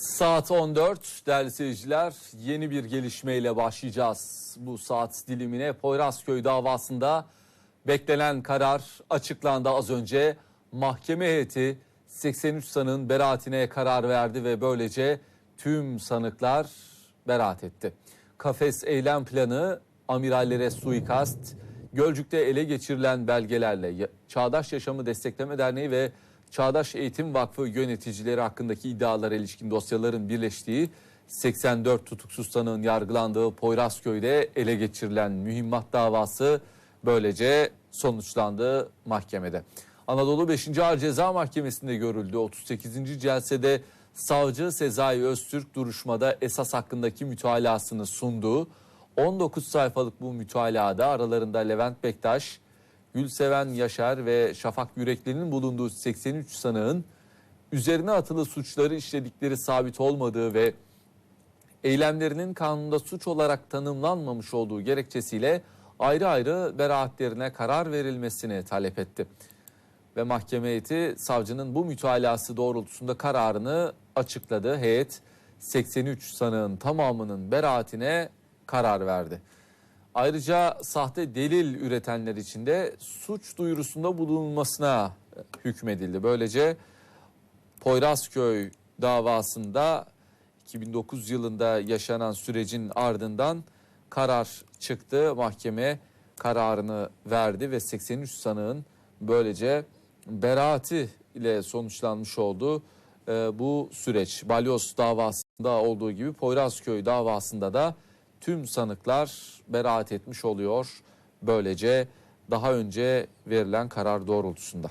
Saat 14 değerli seyirciler yeni bir gelişmeyle başlayacağız. Bu saat dilimine Poyrazköy davasında beklenen karar açıklandı az önce. Mahkeme heyeti 83 sanığın beraatine karar verdi ve böylece tüm sanıklar beraat etti. Kafes eylem planı, amirallere suikast, Gölcük'te ele geçirilen belgelerle Çağdaş Yaşamı Destekleme Derneği ve Çağdaş Eğitim Vakfı yöneticileri hakkındaki iddialara ilişkin dosyaların birleştiği 84 tutuksuz sanığın yargılandığı Poyrazköy'de ele geçirilen mühimmat davası böylece sonuçlandı mahkemede. Anadolu 5. Ağır Ceza Mahkemesi'nde görüldü. 38. celsede savcı Sezai Öztürk duruşmada esas hakkındaki mütalasını sundu. 19 sayfalık bu mütalada aralarında Levent Bektaş, Gülseven Yaşar ve Şafak Yürekli'nin bulunduğu 83 sanığın üzerine atılı suçları işledikleri sabit olmadığı ve eylemlerinin kanunda suç olarak tanımlanmamış olduğu gerekçesiyle ayrı ayrı beraatlerine karar verilmesini talep etti. Ve mahkeme heyeti savcının bu mütalası doğrultusunda kararını açıkladı. Heyet 83 sanığın tamamının beraatine karar verdi. Ayrıca sahte delil üretenler için de suç duyurusunda bulunmasına hükmedildi. Böylece Poyrazköy davasında 2009 yılında yaşanan sürecin ardından karar çıktı. Mahkeme kararını verdi ve 83 sanığın böylece beraati ile sonuçlanmış oldu Ee, bu süreç. Balyoz davasında olduğu gibi Poyrazköy davasında da tüm sanıklar beraat etmiş oluyor. Böylece daha önce verilen karar doğrultusunda.